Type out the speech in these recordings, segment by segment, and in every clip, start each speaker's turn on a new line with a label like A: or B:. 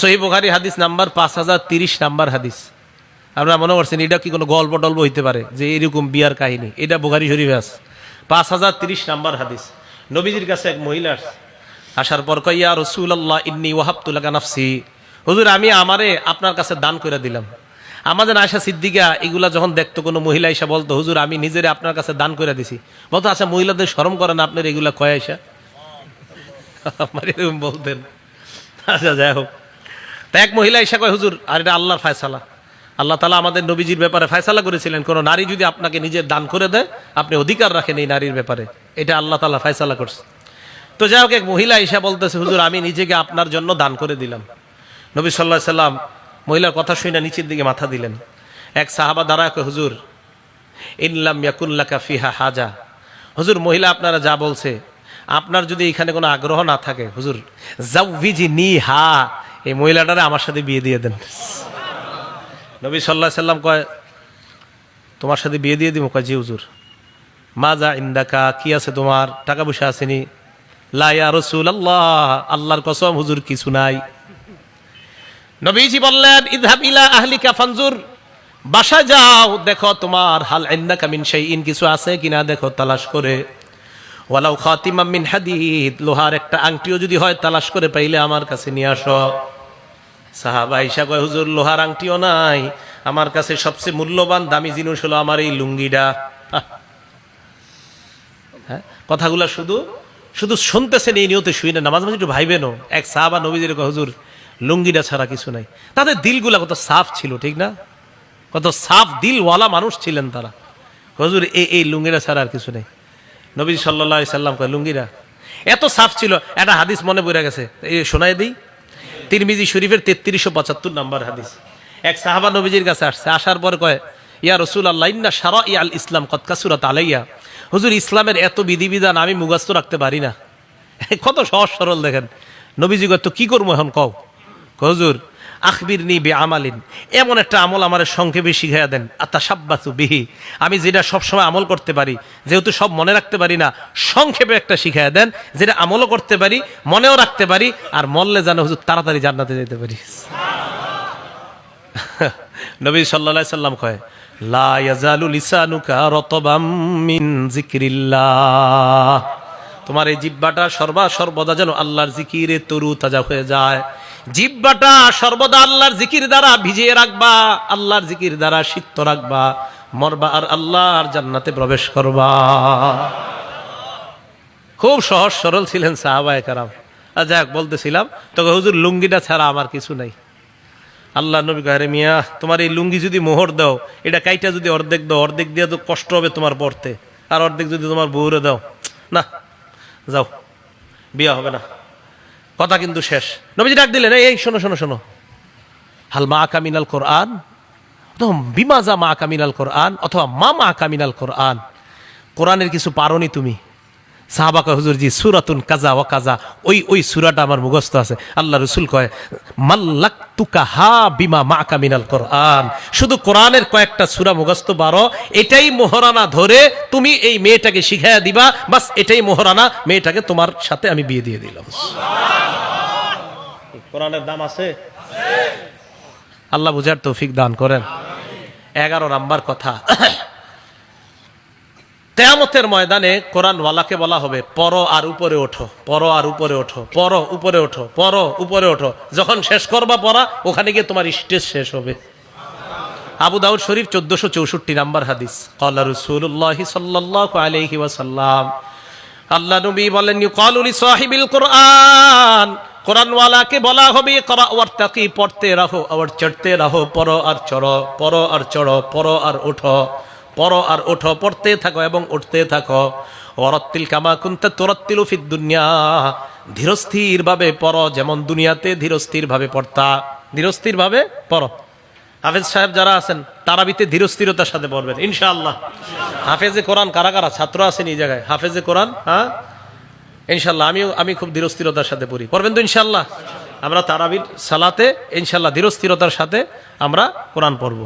A: সহি বুখারি হাদিস নাম্বার পাঁচ হাজার তিরিশ নাম্বার হাদিস। আপনারা মনে করছেন, এটা কি কোনো গল্প টল্প হইতে পারে যে এরকম বিয়ার কাহিনী? এটা বুখারি শরীফে আছে। পাঁচ হাজার তিরিশ নাম্বার হাদিস। নবীজির কাছে এক মহিলা। আসার পর কইয়া রসুল আল্লাহ ইন্নি ওয়াহাবতুল্লাহ নাফসি। হুজুর, আমি আমারে আপনার কাছে দান করে দিলাম। আমাদের আয়সা সিদ্দিকা এগুলা যখন দেখতো, কোনো মহিলা এসে বলতো, হুজুর, আমি নিজেরে আপনার কাছে দান করে দিছি। বলতো আচ্ছা মহিলাদের শরম করেন আপনার এগুলা কয় আয়সা আমার এরকম বলতেন। আচ্ছা যাই হোক। তা এক মহিলা এসে কয়, হুজুর, আর এটা আল্লাহর ফায়সালা। আল্লাহ তালা আমাদের নবীজির ব্যাপারে ফায়সালা করেছিলেন। কোনো নারী যদি আপনাকে নিজের দান করে দেয়, আপনি অধিকার রাখেন এই নারীর ব্যাপারে। এটা আল্লাহ তালা ফায়সালা করছে। তো যাই হোক, এক মহিলা এসে বলতেছে, হুজুর, আমি নিজেকে আপনার জন্য দান করে দিলাম। নবী সাল্লাহ সাল্লাম মহিলার কথা শুনে নিচের দিকে মাথা দিলেন। এক সাহাবা কয়, হুজুর ইনলাম ইয়াকুল্লাকা ফিহা হাজা। হুজুর, মহিলা আপনারা যা বলছে, আপনার যদি এখানে কোনো আগ্রহ না থাকে, হুজুর জাউভিজি নি হা। এই মহিলাটারে আমার সাথে বিয়ে দিয়ে দেন। নবী সাল্লাহ সাল্লাম কয়, তোমার সাথে বিয়ে দিয়ে দিব কয়, জি হুজুর। মা যা ইন্দাকা, কি আছে তোমার? টাকা পয়সা আসেনি লাইয়া রসুল আল্লাহ আল্লাহর কসম হুজুর, কিছু নাই। নবীজি বললেন ইদহাব ইলা আহলিকা ফানজুর, বাসা যাও, দেখো তোমার হাল ইন্দাকা মিন শাইইন, কিছু আছে কিনা দেখো তালাশ করে। ওয়ালাউ খাতিমাম মিন হাদিদ, লোহার একটা আংটিও যদি হয় তালাশ করে পাইলে আমার কাছে নিয়ে আসো। সাহাবা কয়, হুজুর, লোহার আংটিও নাই। আমার কাছে সবচেয়ে মূল্যবান, দামি জিনিস হলো আমার এই লুঙ্গিটা। হ্যাঁ কথাগুলা শুধু শুধু শুনতেছেন এই নিয়তে শুই না, নামাজ মাঝে একটু ভাইবেনও। এক সাহাবা নবীদের হুজুর, লুঙ্গিটা ছাড়া কিছু নাই। তাদের দিলগুলা কত সাফ ছিল, ঠিক না? কত সাফ দিলওয়ালা মানুষ ছিলেন তারা। হুজুর, এই এই লুঙ্গিটা ছাড়া আর কিছু নেই। নবী সাল্লাহ সাল্লাম কয় লুঙ্গিরা এত সাফ ছিল, একটা হাদিস মনে পড়ে গেছে। এই শোনাই দিই। তিরমিজি শরীফের তেত্রিশশো পঁচাত্তর নাম্বার হাদিস। এক সাহাবা নবীজির কাছে আসছে, আসার পর কয়, ইয়া রসুল আল্লাহ ইন্না সারা ইয়াল ইসলাম কৎকাসুরাত আলাইয়া। হুজুর, ইসলামের এত বিধিবিধান আমি মুগাস্ত রাখতে পারি না। কত সহজ সরল দেখেন। নবীজি কত কি করব এখন কও? হুজুর আখবির নি বে আমালিন এমন একটা আমল আমার সংক্ষেপে শিখাইয়া দেন। আত্মা সাব্বাসু বিহি। আমি যেটা সবসময় আমল করতে পারি, যেহেতু সব মনে রাখতে পারি না, সংক্ষেপে একটা শিখাইয়া দেন, যেটা আমলও করতে পারি, মনেও রাখতে পারি, আর মরলে যেন হুজুর তাড়াতাড়ি জান্নাতে যেতে পারি। নবী সাল্লাল্লাহু সাল্লাম কয় তোমার এই জিব্বাটা সর্বা সর্বদা যেন আল্লাহর জিকিরে তরু তাজা হয়ে যায়। জিব্বাটা সর্বদা আল্লাহর জিকির দ্বারা ভিজিয়ে রাখবা, আল্লাহর জিকির দ্বারা সিক্ত রাখবা, মরবা আর আল্লাহর জান্নাতে প্রবেশ করবা। খুব সহজ সরল ছিলেন সাহাবায়ে কারাম। আর যাক বলতেছিলাম তবে হুজুর লুঙ্গিটা ছাড়া আমার কিছু নাই। আল্লাহ নবী কারে মিয়া, তোমার এই লুঙ্গি যদি মোহর দাও, এটা কাইটা যদি অর্ধেক দাও, অর্ধেক দিয়ে তো কষ্ট হবে তোমার পড়তে। আর অর্ধেক যদি তোমার বউরে দাও, না, যাও, বিয়া হবে না। কথা কিন্তু শেষ। নবীজি ডাক দিলেন, এই শোনো শোনো শোনো। হাল মা কামিনাল কোরআন? অথবা বিমাজা মা কামিনাল কোরআন? অথবা মা মা কামিনাল কোরআন? কোরআনের কিছু পারোনি তুমি। সাহাবা কয় হুজুর জি সুরাতুন কাজা ও কাজা ওই ওই সুরাটা আমার মুখস্থ আছে। আল্লাহ রসুল কয় মাল্লাক তুকা হা বিমা মা কামিনাল কোরআন। শুধু কোরআনের কয়েকটা সুরা মুখস্থ বারো এটাই মোহরানা ধরে তুমি এই মেয়েটাকে শিখাইয়া দিবা বাস এটাই মোহরানা মেয়েটাকে তোমার সাথে আমি বিয়ে দিয়ে দিলাম। কোরআনের দাম আছে? আল্লাহ বুঝার তৌফিক দান করেন। এগারো নাম্বার কথা। তেয়ামতের ময়দানে কোরআন ওয়ালাকে বলা হবে পর আর উপরে ওঠো পর আর উপরে ওঠো পর উপরে ওঠো পর উপরে ওঠো। যখন শেষ করবা পড়া, ওখানে গিয়ে তোমার স্টেজ শেষ হবে। আবু দাউদ শরীফ চোদ্দশো চৌষট্টি নাম্বার হাদিস। কল্লা রসুল্লাহ সাল্লাহ আলহি ওয়াসাল্লাম। আল্লাহ নবী বলেন কলুলি সাহিবিল কোরআন। কোরআনওয়ালাকে বলা হবে করা ওর তাকি, পড়তে রাখো আবার চড়তে রাখো পর আর চড়ো পর আর চড়ো পর আর ওঠো। পর আর ওঠো, পড়তে থাকো এবং উঠতে থাকো। ওরত্তিল কামা কুন্তা তোরত্তিল ফিদ দুনিয়া। ধীরস্থির ভাবে পড়ো, যেমন দুনিয়াতে ধীরস্থির ভাবে পড়তা। ধীরস্থির ভাবে পড়ো। হাফেজ সাহেব যারা আছেন, তারাবিতে ধীরস্থিরতার সাথে পড়বেন, ইনশাআল্লাহ। হাফেজে কোরআন কারা কারা? ছাত্র আছেন এই জায়গায়। হাফেজে কোরআন হ্যাঁ? ইনশাল্লাহ আমিও, আমি খুব ধীরস্থিরতার সাথে পড়ি। পড়বেন তো ইনশাল্লাহ আমরা তারাবির সালাতে ইনশাল্লাহ ধীরস্থিরতার সাথে আমরা কোরআন পড়ব।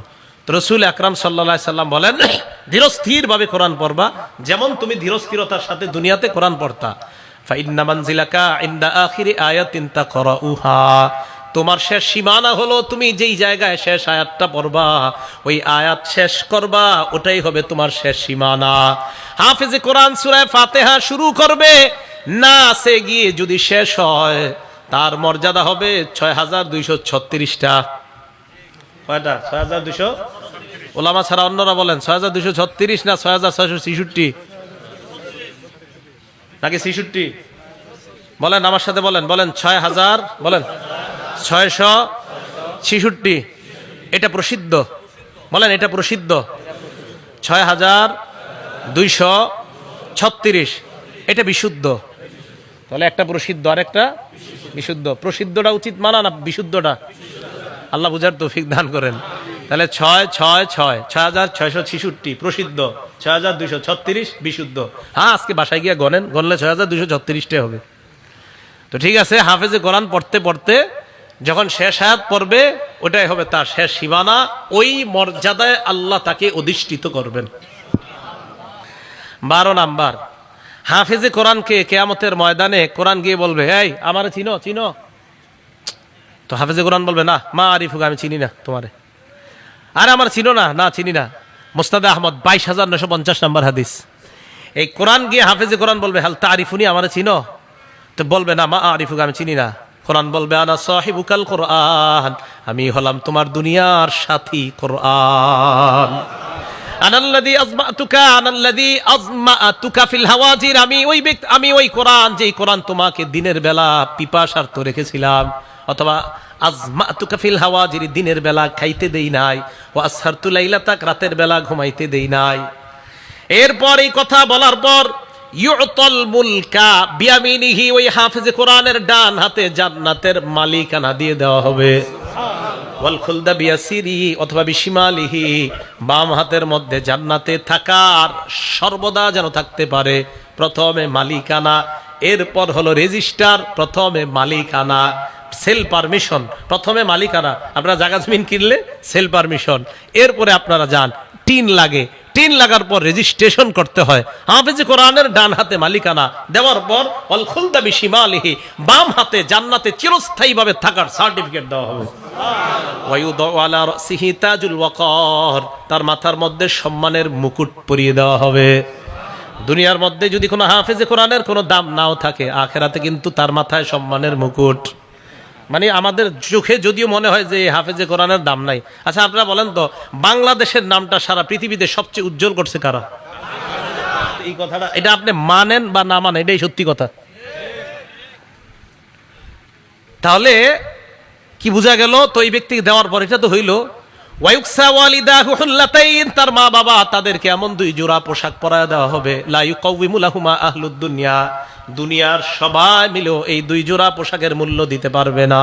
A: রসুল আকরাম সাল্লা সাল্লাম বলেন, ধীরস্থিরভাবে কোরআন পড়বা, যেমন তুমি ধীরস্থিরতার সাথে দুনিয়াতে কোরআন পড়তা। তোমার শেষ সীমানা হলো তুমি যেই জায়গায় শেষ আয়াতটা পড়বা, ওই আয়াত শেষ করবা, ওটাই হবে তোমার শেষ সীমানা। হাফেজে কোরআন সুরায় ফাতেহা শুরু করবে, না সে গিয়ে যদি শেষ হয়, তার মর্যাদা হবে ছয় হাজার দুইশো ছত্রিশটা। কয়টা? ছয় হাজার দুইশো ওলামা ছাড়া অন্যরা বলেন, ছয় হাজার দুশো ছত্রিশ না ছয় হাজার ছয়শো ছেষট্টি? নাকি ছেষট্টি? বলেন, আমার সাথে বলেন বলেন, ছয় হাজার, বলেন, ছয়শো ছেষট্টি। এটা প্রসিদ্ধ। বলেন, এটা প্রসিদ্ধ। ছয় হাজার দুইশো ছত্রিশ। এটা বিশুদ্ধ। তাহলে একটা প্রসিদ্ধ আর একটা বিশুদ্ধ। প্রসিদ্ধটা উচিত মানা না বিশুদ্ধটা? আল্লাহ বুঝার তৌফিক দান করেন। তাহলে ছয় ছয় ছয়। ছয় হাজার ছয়শো ছিষট্টি, প্রসিদ্ধ। ছয় হাজার দুইশো ছত্রিশ, বিশুদ্ধ। হ্যাঁ আজকে বাসায় গিয়ে গনেন গনলে ছয় হাজার দুইশো ছত্রিশটাই হবে। তো ঠিক আছে, হাফেজে কোরআন পড়তে পড়তে যখন শেষ হায়াত পড়বে, ওটাই হবে তার শেষ সীমানা। ওই মর্যাদায় আল্লাহ তাকে অধিষ্ঠিত করবেন। বারো নাম্বার, হাফেজে কোরআনকে কেয়ামতের ময়দানে কোরআন গিয়ে বলবে, এই, আমার চিনো চিনো? তো হাফেজে কোরআন বলবে, না, মা আরিফুকে আমি চিনি না তোমারে। আর আমার চিনো না না, চিনি না। মোস্তাদ আহমদ, বাইশ হাজার নশো পঞ্চাশ নম্বর হাদিস। এই কোরআন গিয়ে হাফেজে কোরআন বলবে, হাল তারিফুনি, আমার চিনো? তো বলবে, না, মা আরিফুকে, আমি চিনি না। কোরআন বলবে, আনা সাহেবুকাল কোরআন, আমি হলাম তোমার দুনিয়ার সাথী কোরআন। আনাল্লাযী আজমাতুকা আনাল্লাযী আজমাতুকা ফিল হাওয়াজির, আমি ওই ব্যক্তি, আমি ওই কোরআন, যেই কোরআন তোমাকে দিনের বেলা পিপাসার্থ রেখেছিলাম, অথবা আজমাতুকা ফিল হাওয়াজির দিনের বেলা খাইতে দেই নাই ও আসহারতু লাইলাতাক, রাতের বেলা ঘুমাইতে দেই নাই। এরপর এই কথা বলার পর, ইউতল মুলকা বিয়ামিনিহি, ওই হাফেজে কোরআনের ডান হাতে জান্নাতের মালিকানা দিয়ে দেওয়া হবে। ওয়াল খুলদা বিয়াসিরি অথবা বিশিমালিহি, বাম হাতের মধ্যে জান্নাতে থাকার সর্বদা যেন থাকতে পারে। প্রথমে মালিকানা, এরপর হলো রেজিস্টার, প্রথমে মালিকানা, সেল পারমিশন, প্রথমে মালিকানা। আপনারা জাগাজমিন কিনলে সেল পারমিশন। এরপরে আপনারা যান, টিন লাগে টিন লাগার পর রেজিস্ট্রেশন করতে হয়। হাফেজে কোরআনের ডান হাতে মালিকানা দেওয়ার পর অল খুলদা বিশিমালিহি, বাম হাতে জান্নাতে চিরস্থায়ীভাবে থাকার সার্টিফিকেট দেওয়া হবে। তার মাথার মধ্যে সম্মানের মুকুট পরিয়ে দেওয়া হবে। দুনিয়ার মধ্যে যদি কোনো হাফেজে কোরআনের কোনো দাম নাও থাকে, আখেরাতে কিন্তু তার মাথায় সম্মানের মুকুট। মানে আমাদের চোখে যদিও মনে হয় যে হাফেজে কোরআনের দাম নাই। আচ্ছা আপনারা বলেন তো, বাংলাদেশের নামটা সারা পৃথিবীতে সবচেয়ে উজ্জ্বল করছে কারা? এই কথাটা, এটা আপনি মানেন বা না মানেন, এটাই সত্যি কথা। তাহলে কি বোঝা গেল, তো এই ব্যক্তিকে দেওয়ার পর এটা তো হইল তার মা বাবা তাদেরকে এমন দুই জোড়া পোশাক পরায় দেওয়া হবে। দুনিয়া, দুনিয়ার সবাই মিলেও এই দুই জোড়া পোশাকের মূল্য দিতে পারবে না।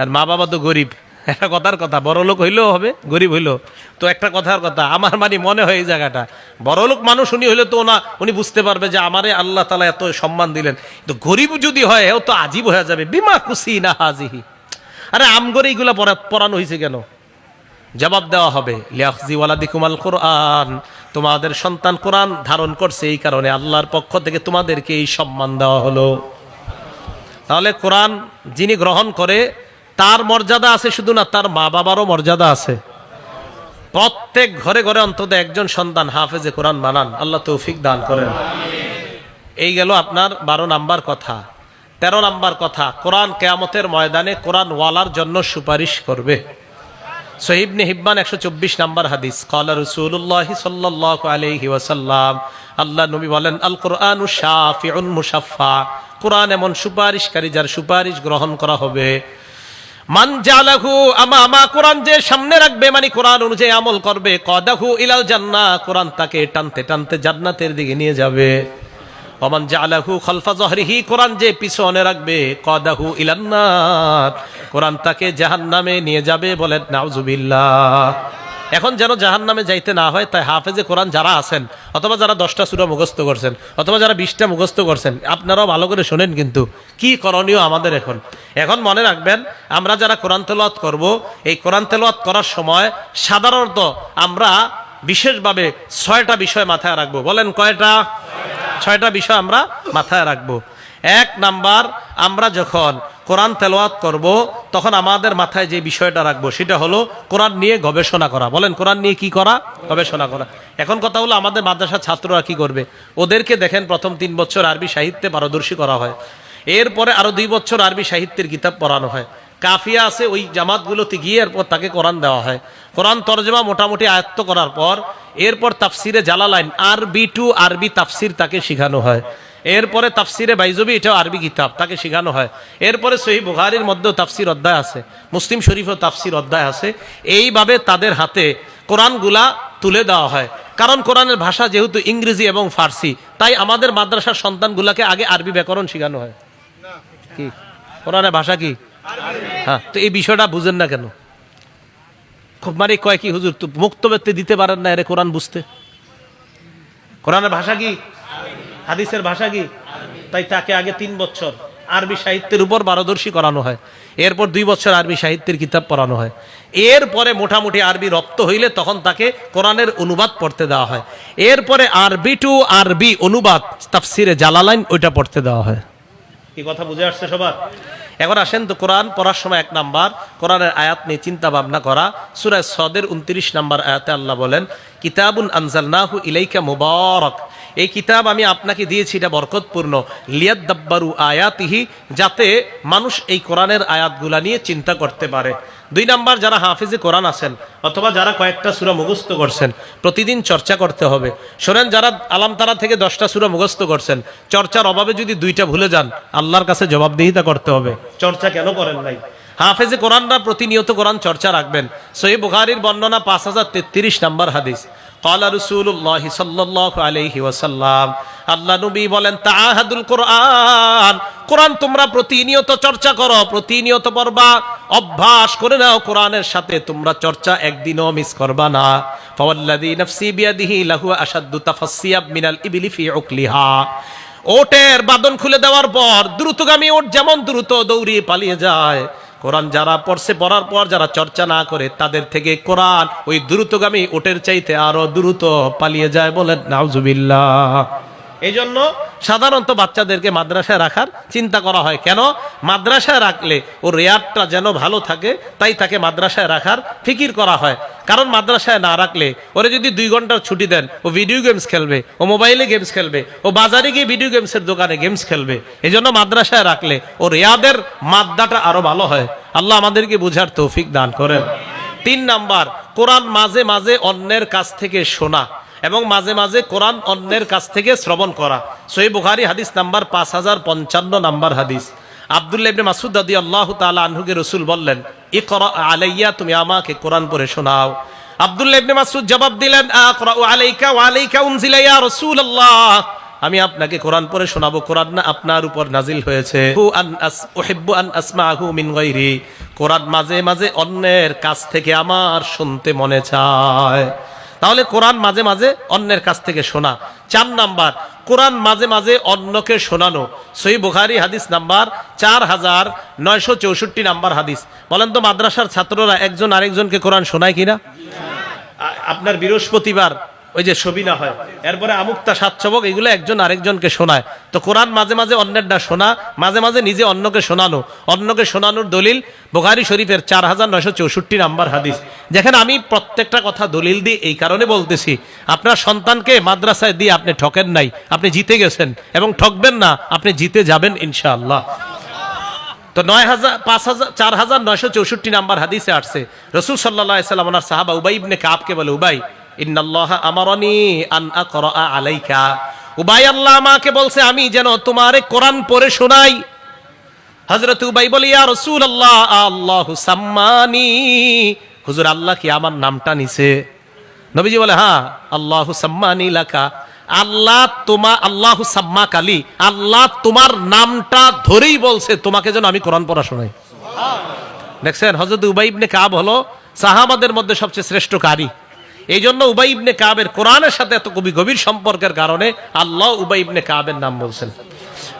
A: আর মা বাবা তো গরিব, একটা কথার কথা, বড় লোক হইলেও হবে, গরিব হইলেও। তো একটা কথার কথা, আমার মানে মনে হয় এই জায়গাটা। বড় লোক মানুষ, উনি হইলে তো না, উনি বুঝতে পারবে যে আমারে আল্লাহ তালা এত সম্মান দিলেন। তো গরিব যদি হয়, ও তো আজীব হয়ে যাবে। বিমা খুশি না হাজিহি। আরে আমগরে এইগুলা পড়া- পড়ানো হয়েছে কেন? জবাব দেওয়া হবে লিয়াখজিওয়ালাদিকুমাল কোরআন। তোমাদের সন্তান কোরআন ধারণ করছে এই কারণে আল্লাহর পক্ষ থেকে তোমাদেরকে এই সম্মান দেওয়া হলো। তাহলে কোরআন যিনি গ্রহণ করে, তার মর্যাদা আছে শুধু না, তার মা বাবারও মর্যাদা আছে। প্রত্যেক ঘরে ঘরে অন্তত একজন সন্তান হাফেজে কোরআন বানান, আল্লাহ তৌফিক দান করেন। এই গেল আপনার বারো নাম্বার কথা। তেরো নাম্বার কথা, কোরআন কেয়ামতের ময়দানে কোরআন ওয়ালার জন্য সুপারিশ করবে। সহিবনে হিব্বান একশো চব্বিশ নাম্বার হাদিস কলা রসুল্লাহ সাল্লাহ আলহি ওয়াসাল্লাম, আল্লাহ নবী বলেন, আল কোরআন শাফিউন মুসাফা কোরআন এমন সুপারিশকারী যার সুপারিশ গ্রহণ করা হবে। মান জালাহু আমা আমা কোরআন যে সামনে রাখবে মানে কোরআন অনুযায়ী আমল করবে, কদাহু ইলাল জান্না কোরআন তাকে টানতে টানতে জান্নাতের দিকে নিয়ে যাবে। ওমান জালাহু খলফা জহরিহি, কোরআন যে পিছনে রাখবে, কদাহু ইলান্নার। কোরআন তাকে জাহান্নামে নিয়ে যাবে বলেন, নাউজুবিল্লাহ। এখন যেন জাহান নামে যাইতে না হয়, তাই হাফেজে কোরআন যারা আছেন, অথবা যারা দশটা সুরা মুখস্থ করছেন, অথবা যারা বিশটা মুখস্থ করছেন, আপনারাও ভালো করে শোনেন কিন্তু, কি করণীয় আমাদের এখন? এখন মনে রাখবেন, আমরা যারা কোরআন তেলাওয়াত করব, এই কোরআন তেলাওয়াত করার সময় সাধারণত আমরা বিশেষভাবে ছয়টা বিষয় মাথায় রাখব। বলেন কয়টা? ছয়টা বিষয় আমরা মাথায় রাখব। এক নাম্বার, আমরা যখন কোরআন তেলাওয়াত করব, তখন আমাদের মাথায় যে বিষয়টা রাখব, সেটা হলো কোরআন নিয়ে গবেষণা করা। বলেন, কোরআন নিয়ে কি করা? গবেষণা করা। এখন কথা হলো, আমাদের মাদ্রাসার ছাত্ররা কি করবে? ওদেরকে দেখেন, প্রথম তিন বছর আরবি সাহিত্যে পারদর্শী করা হয়। এরপরে আরও দুই বছর আরবি সাহিত্যের কিতাব পড়ানো হয়। কাফিয়া আছে, ওই জামাতগুলোতে গিয়ে এরপর তাকে কোরআন দেওয়া হয়। কোরআন তর্জমা মোটামুটি আয়ত্ত করার পর, এরপর তাফসিরে জালালাইন, আরবি টু আরবি তাফসির তাকে শিখানো হয়। এরপরে তাফসিরে বাইজবি, এটাও আরবি কিতাব তাকে শেখানো হয়। এরপরে সহি বুখারির মধ্যেও তাফসির অধ্যায় আছে, মুসলিম শরীফও তাফসির অধ্যায় আছে। এইভাবে তাদের হাতে কোরআনগুলা তুলে দেওয়া হয়। কারণ কোরআনের ভাষা যেহেতু ইংরেজি এবং ফার্সি, তাই আমাদের মাদ্রাসার সন্তানগুলাকে আগে আরবি ব্যাকরণ শেখানো হয়। কি? কোরআনের ভাষা কি? হ্যাঁ তো এই বিষয়টা বুঝেন না কেন? মানে কয় কি, হুজুর, তো মুক্ত ব্যক্তি দিতে পারেন না, এর কোরআন বুঝতে। কোরআনের ভাষা কি? হাদিসের ভাষা কি? তাই তাকে আগে তিন বছর আরবি সাহিত্যের উপর পারদর্শী করানো হয়। এরপর দুই বছর আরবি সাহিত্যের কিতাব পড়ানো হয়। এরপরে মোটামুটি আরবি রপ্ত হইলে তখন তাকে কোরআনের অনুবাদ পড়তে দেওয়া হয়। এরপরে আরবি টু আরবি অনুবাদ, তাফসিরে জালালাইন, ওইটা পড়তে দেওয়া হয়। কি কথা বুঝে আসছে সবার? এখন আসেন তো কোরআন পড়ার সময় এক নাম্বার, কোরআনের আয়াত নিয়ে চিন্তা ভাবনা করা। সুরায় সদের উনত্রিশ নাম্বার আয়াতে আল্লাহ বলেন, কিতাবুন আনজালনাহু ইলাইকা মুবারক। এই কিতাব আমি আপনাকে দিয়েছি, এটা বরকতপূর্ণ। লিয়াদ লিয়াদ্দাব্বারু আয়াতিহি, যাতে মানুষ এই কোরআনের আয়াতগুলা নিয়ে চিন্তা করতে পারে। দুই নাম্বার যারা হাফিজে কোরআন আছেন অথবা যারা কয়েকটা সুরা মুখস্থ করছেন, প্রতিদিন চর্চা করতে হবে। শোনেন, যারা আলামতারা থেকে দশটা সুরা মুখস্থ করছেন, চর্চার অভাবে যদি দুইটা ভুলে যান, আল্লাহর কাছে জবাবদিহিতা করতে হবে। চর্চা কেন করেন নাই? হাফেজে কোরআনরা প্রতিনিয়ত কোরআন চর্চা রাখবেন। সহি বুখারির বর্ণনা পাঁচ হাজার তেত্রিশ নাম্বার হাদিস। কলা রসুল্লাহ সাল্লাহ আল্লাহ নবী বলেন তাহাদুল কোরআন। কোরআন তোমরা প্রতিনিয়ত চর্চা করো, প্রতিনিয়ত পড়বা। অভ্যাস করে নাও কোরআনের সাথে, তোমরা চর্চা একদিনও মিস করবা না। ফাওয়াল্লাযী নাফসি বিয়াদিহি লাহু আশাদ্দু তাফাসসিয়াব মিনাল ইবলি ফি উকলিহা। ওটের বাদন খুলে দেওয়ার পর দ্রুতগামী ওট যেমন দ্রুত দৌড়িয়ে পালিয়ে যায়, কোরআন যারা পড়ছে, পড়ার পর যারা চর্চা না করে, তাদের থেকে কোরআন ওই দ্রুতগামী ওটের চাইতে আরও দ্রুত পালিয়ে যায় বলেন, নাউজুবিল্লাহ। এই জন্য সাধারণত বাচ্চাদেরকে মাদ্রাসায় রাখার চিন্তা করা হয়। কেন? মাদ্রাসায় রাখলে ও রেয়ারটা যেন ভালো থাকে, তাই তাকে মাদ্রাসায় রাখার ফিকির করা হয়। কারণ মাদ্রাসায় না রাখলে ওরে যদি দুই ঘণ্টার ছুটি দেন, ও ভিডিও গেমস খেলবে, ও মোবাইলে গেমস খেলবে, ও বাজারে গিয়ে ভিডিও গেমসের দোকানে গেমস খেলবে। এই জন্য মাদ্রাসায় রাখলে ও রেয়াদের মাদ্দাটা আরও ভালো হয়। আল্লাহ আমাদেরকে বুঝার তৌফিক দান করেন। তিন নাম্বার, কোরআন মাঝে মাঝে অন্যের কাছ থেকে শোনা। এবং মাঝে মাঝে কোরআন অন্যের কাছ থেকে শ্রবণ করা। সই বুখারি হাদিস নাম্বার পাঁচ হাজার পঞ্চান্ন নাম্বার হাদিস। আবদুল্লাহ মাসুদ দাদি আল্লাহ তাআলা আনহুকে রসুল বললেন, ইকরা আলাইয়া, তুমি আমাকে কোরআন পড়ে শোনাও। আবদুল্লাহ ইবনে মাসুদ জবাব দিলেন আলাইকা আলাইকা উনজিলা ইয়া রাসূলুল্লাহ। আমি আপনাকে কোরআন পড়ে শোনাবো। কোরআন না আপনার উপর নাজিল হয়েছে। কোরআন মাঝে মাঝে অন্যের কাছ থেকে আমার শুনতে মনে চায়। তাহলে কোরআন মাঝে মাঝে অন্যের কাছ থেকে শোনা। চার নাম্বার, কোরআন মাঝে মাঝে অন্যকে শোনানো। সই বুখারি হাদিস নাম্বার চার হাজার নয়শো চৌষট্টি নাম্বার হাদিস। বলেন তো, মাদ্রাসার ছাত্ররা একজন আরেকজনকে কোরআন শোনায় কিনা? আপনার বৃহস্পতিবার ওই যে সবিনা হয়। এরপরে আমুক্তা সাতচবক এগুলো একজন আরেকজনকে শোনায়। তো কোরআন মাঝে মাঝে অন্যেরটা শোনা, মাঝে মাঝে নিজে অন্যকে শোনানো। অন্যকে শোনানোর দলিল বোখারি শরীফের চার হাজার নয়শো চৌষট্টি নাম্বার হাদিস। যেখানে আমি প্রত্যেকটা কথা দলিল দিয়ে এই কারণে বলতেছি, আপনার সন্তানকে মাদ্রাসায় দিয়ে আপনি ঠকেন নাই, আপনি জিতে গেছেন এবং ঠকবেন না, আপনি জিতে যাবেন ইনশাআল্লাহ। তো নয় হাজার, পাঁচ হাজার, চার হাজার নয়শো চৌষট্টি নাম্বার হাদিসে আসছে, রসুল সাল্লাহ সাল্লাম সাহাবা উবাই ইবনে কাবকে বলে, উবাই ইন্নাল্লাহ আমারনি আন আকরা আলাইকা। উবাই আল্লাহ আমাকে বলছে আমি যেন তোমারে কোরআন পড়ে শোনাই। হযরত উবাই বলে ইয়া রাসূলুল্লাহ আল্লাহু সাম্মানি। হুজুর আল্লাহ কি আমার নামটা নিছে? নবীজি বলে হ্যাঁ আল্লাহু সাম্মানি লাকা। আল্লাহ তোমা আল্লাহ সাম্মা কালি আল্লাহ তোমার নামটা ধরেই বলছে তোমাকে যেন আমি কোরআন পড়া শোনাই। দেখছেন হজরত উবাই ইবনে কাব হলো সাহাবাদের মধ্যে সবচেয়ে শ্রেষ্ঠ কারি। এই জন্য উবাই ইবনে কাবের কোরআনের সাথে এত কবি গভীর সম্পর্কের কারণে আল্লাহ উবাই ইবনে কাবের নাম বলছেন।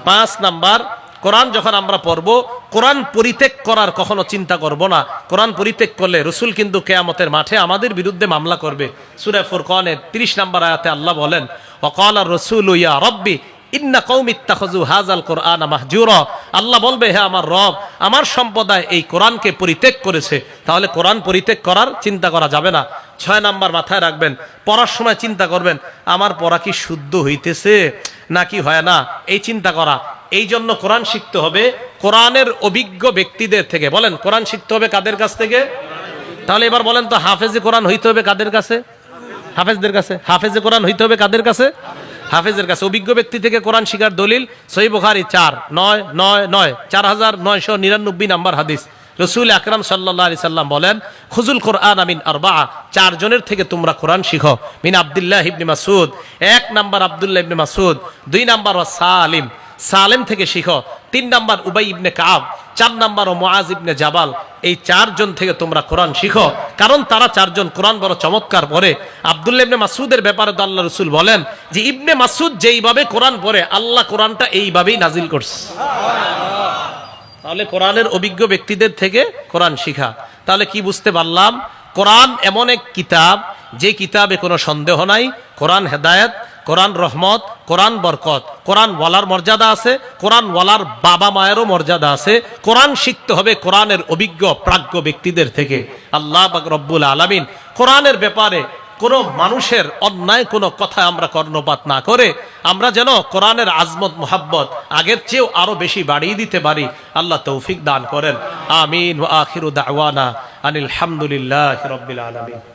A: পাঁচ নাম্বার, কোরআন যখন আমরা পড়ব, কোরআন পরিত্যাগ করার কখনো চিন্তা করব না। কোরআন পরিত্যাগ করলে রসুল কিন্তু কেয়ামতের মাঠে আমাদের বিরুদ্ধে মামলা করবে। সুরে ফুরকনের তিরিশ নাম্বার আয়াতে আল্লাহ বলেন অকাল রসুল ইয়া রব্বি ইন্না কৌম ইত্তাখজু হাজাল কোরআন মাহজুরা। আল্লাহ বলবে, হে আমার রব, আমার সম্প্রদায় এই কোরআনকে পরিত্যাগ করেছে। তাহলে কোরআন পরিত্যাগ করার চিন্তা করা যাবে না। ছয় নাম্বার মাথায় রাখবেন, পড়ার সময় চিন্তা করবেন, আমার পড়া কি শুদ্ধ হইতেছে? নাকি হয় না? এই চিন্তা করা। এই জন্য কোরআন শিখতে হবে কোরআনের অভিজ্ঞ ব্যক্তিদের থেকে। বলেন, কোরআন শিখতে হবে কাদের কাছ থেকে? তাহলে এবার বলেন তো, হাফেজে কোরআন হইতে হবে কাদের কাছে? হাফেজদের কাছে? হাফেজে কোরআন হইতে হবে কাদের কাছে? হাফেজের কাছে অভিজ্ঞ ব্যক্তি থেকে কোরআন শিকার দলিল সই বুখারি চার, নয় নয় নয়, চার হাজার নয়শো নিরানব্বই নাম্বার হাদিস। রসুল আকরাম সাল্লাহ আলি সাল্লাম বলেন, খুজুল কোরআন আমিন আর বা চারজনের থেকে তোমরা কোরআন শিখো। মিন আবদুল্লাহ ইবনি মাসুদ এক নাম্বার আবদুল্লাহ ইবনি মাসুদ দুই নাম্বার সালিম সালেম থেকে শিখো। তিন নাম্বার উবাই ইবনে কাব, চার নাম্বার ও মোয়াজ ইবনে জাবাল। এই চারজন থেকে তোমরা কোরআন শিখো। কারণ তারা চারজন কোরআন বড় চমৎকার পড়ে। আবদুল্লাহ ইবনে মাসুদের ব্যাপারে তো আল্লাহ রসুল বলেন যে, ইবনে মাসুদ যেইভাবে কোরআন পড়ে, আল্লাহ কোরআনটা এইভাবেই নাজিল করছে। তাহলে কোরআনের অভিজ্ঞ ব্যক্তিদের থেকে কোরআন শিখা। তাহলে কি বুঝতে পারলাম? কোরআন এমন এক কিতাব, যে কিতাবে কোনো সন্দেহ নাই। কোরআন হেদায়েত, কোরআন রহমত, কোরআন বরকত। কোরআন ওয়ালার মর্যাদা আছে, কোরআন ওয়ালার বাবা মায়েরও মর্যাদা আছে। কোরআন শিখতে হবে কোরআনের অভিজ্ঞ প্রাজ্ঞ ব্যক্তিদের থেকে। আল্লাহ রব্বুল আলামিন কোরআনের ব্যাপারে কোনো মানুষের অন্যায় কোনো কথা আমরা কর্ণপাত না করে, আমরা যেন কোরআনের আজমত, মোহাব্বত আগের চেয়েও আরও বেশি বাড়িয়ে দিতে পারি। আল্লাহ তৌফিক দান করেন। আমিন। ওয়া দাওয়ানা। আনিল হামদুলিল্লাহ রব্বিল আলামিন।